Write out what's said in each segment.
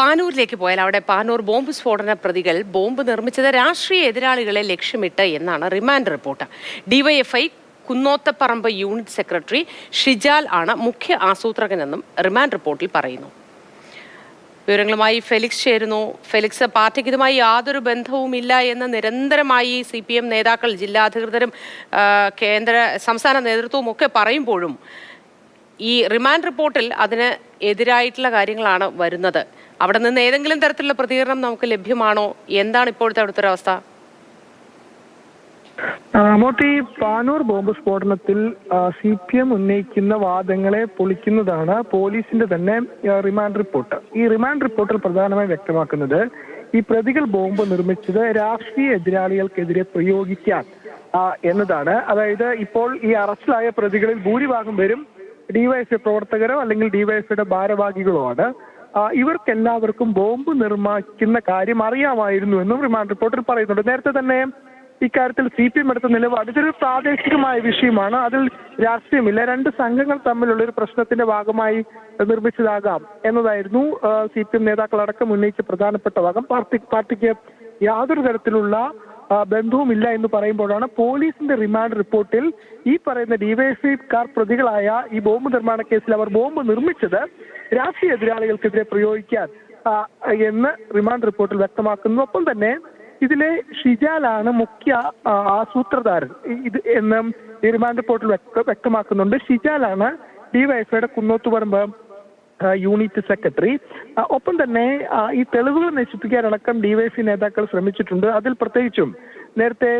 പാനൂരിലേക്ക് പോയാൽ അവിടെ പാനൂർ ബോംബ് സ്ഫോടന പ്രതികൾ ബോംബ് നിർമ്മിച്ചത് രാഷ്ട്രീയ എതിരാളികളെ ലക്ഷ്യമിട്ട് എന്നാണ് remand report. DYFI Kunnothparamba unit secretary Shijal ആണ് മുഖ്യ ആസൂത്രകനെന്നും റിമാൻഡ് റിപ്പോർട്ടിൽ പറയുന്നു. വിവരങ്ങളുമായി ഫെലിക്സ് ചേരുന്നു. ഫെലിക്സ് പാർട്ടിക്ക് ഇതുമായി യാതൊരു ബന്ധവുമില്ല എന്ന് നിരന്തരമായി സി പി എം നേതാക്കൾ ജില്ലാധികൃതരും കേന്ദ്ര സംസ്ഥാന നേതൃത്വവും ഒക്കെ പറയുമ്പോഴും ഈ റിമാൻഡ് റിപ്പോർട്ടിൽ അതിന് എതിരായിട്ടുള്ള കാര്യങ്ങളാണ് വരുന്നത്. അവിടെ നിന്ന് ഏതെങ്കിലും തരത്തിലുള്ള പ്രതികരണം നമുക്ക് ലഭ്യമാണോ? എന്താണ് ഇപ്പോഴത്തെ അവിടുത്തെ ഒരവസ്ഥ? അവസ്ഥ ആ, മോട്ടി പാനൂർ ബോംബ് സ്ഫോടനത്തിൽ സി പി എം ഉന്നയിക്കുന്ന വാദങ്ങളെ പൊളിക്കുന്നതാണ് പോലീസിന്റെ തന്നെ റിമാൻഡ് റിപ്പോർട്ട്. ഈ റിമാൻഡ് റിപ്പോർട്ടിൽ പ്രധാനമായും വ്യക്തമാക്കുന്നത് ഈ പ്രതികൾ ബോംബ് നിർമ്മിച്ചത് രാഷ്ട്രീയ എതിരാളികൾക്കെതിരെ പ്രയോഗിക്കാൻ എന്നതാണ്. അതായത് ഇപ്പോൾ ഈ അറസ്റ്റിലായ പ്രതികളിൽ ഭൂരിഭാഗം പേരും ഡിവൈഎഫ്ഐ പ്രവർത്തകരോ അല്ലെങ്കിൽ ഡിവൈഎഫ്ഐയുടെ ഭാരവാഹികളോ ആണ്. ഇവർക്കെല്ലാവർക്കും ബോംബ് നിർമ്മിക്കുന്ന കാര്യം അറിയാമായിരുന്നു എന്നും റിമാൻഡ് റിപ്പോർട്ടിൽ പറയുന്നുണ്ട്. നേരത്തെ തന്നെ ഇക്കാര്യത്തിൽ സി പി എം എടുത്ത നിലപാട് ഇതൊരു പ്രാദേശികമായ വിഷയമാണ്. അതിൽ രാഷ്ട്രീയമില്ല. രണ്ട് സംഘങ്ങൾ തമ്മിലുള്ള ഒരു പ്രശ്നത്തിന്റെ ഭാഗമായി നിർമ്മിച്ചതാകാം എന്നതായിരുന്നു സി പി എം നേതാക്കളടക്കം ഉന്നയിച്ച പ്രധാനപ്പെട്ട ഭാഗം. പാർട്ടി പാർട്ടിക്ക് യാതൊരു തരത്തിലുള്ള ബന്ധവുമില്ല എന്ന് പറയുമ്പോഴാണ് പോലീസിന്റെ റിമാൻഡ് റിപ്പോർട്ടിൽ ഈ പറയുന്ന ഡിവൈഎഫ്ഐക്കാർ പ്രതികളായ ഈ ബോംബ് നിർമ്മാണ കേസിൽ അവർ ബോംബ് നിർമ്മിച്ചത് രാഷ്ട്രീയ എതിരാളികൾക്കെതിരെ പ്രയോഗിക്കാൻ എന്ന് റിമാൻഡ് റിപ്പോർട്ടിൽ വ്യക്തമാക്കുന്നു. ഒപ്പം തന്നെ ഇതിലെ ഷിജാലാണ് മുഖ്യ ആസൂത്രധാരൻ. ഇത് എന്ന് റിമാൻഡ് റിപ്പോർട്ടിൽ വ്യക്തമാക്കുന്നുണ്ട്. ഷിജാലാണ് ഡിവൈഎഫ്ഐയുടെ കുന്നോത്തുപറമ്പ് യൂണിറ്റ് സെക്രട്ടറി. ഒപ്പം തന്നെ ഈ തെളിവുകൾ നശിപ്പിക്കാനടക്കം ഡിവൈഎഫ്ഐ നേതാക്കൾ ശ്രമിച്ചിട്ടുണ്ട്. അതിൽ പ്രത്യേകിച്ചും നേരത്തെ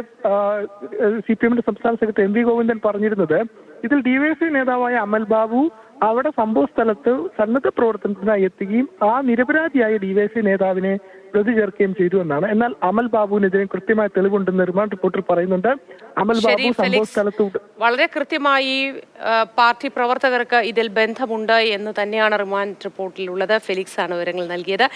സി പി എമ്മിന്റെ സംസ്ഥാന സെക്രട്ടറി എം വി ഗോവിന്ദൻ പറഞ്ഞിരുന്നത് ഇതിൽ ഡിവൈഎഫ്ഐ നേതാവായ അമൽ ബാബു അവിടെ സംഭവ സ്ഥലത്ത് സന്നദ്ധ പ്രവർത്തനത്തിനായി എത്തുകയും ആ നിരപരാധിയായ ഡിവൈഎഫ്ഐ നേതാവിനെ പ്രതി ചേർക്കുകയും ചെയ്തു എന്നാണ്. എന്നാൽ അമൽ ബാബുവിനെതിരെ കൃത്യമായ തെളിവുണ്ടെന്ന് റിമാൻഡ് റിപ്പോർട്ടിൽ പറയുന്നുണ്ട്. അമൽ ബാബു സംഭവ സ്ഥലത്ത് വളരെ കൃത്യമായി പാർട്ടി പ്രവർത്തകർക്ക് ഇതിൽ ബന്ധമുണ്ട് എന്ന് തന്നെയാണ് റിമാൻഡ് റിപ്പോർട്ടിലുള്ളത്. ഫെലിക്സ് ആണ് വിവരങ്ങൾ നൽകിയത്.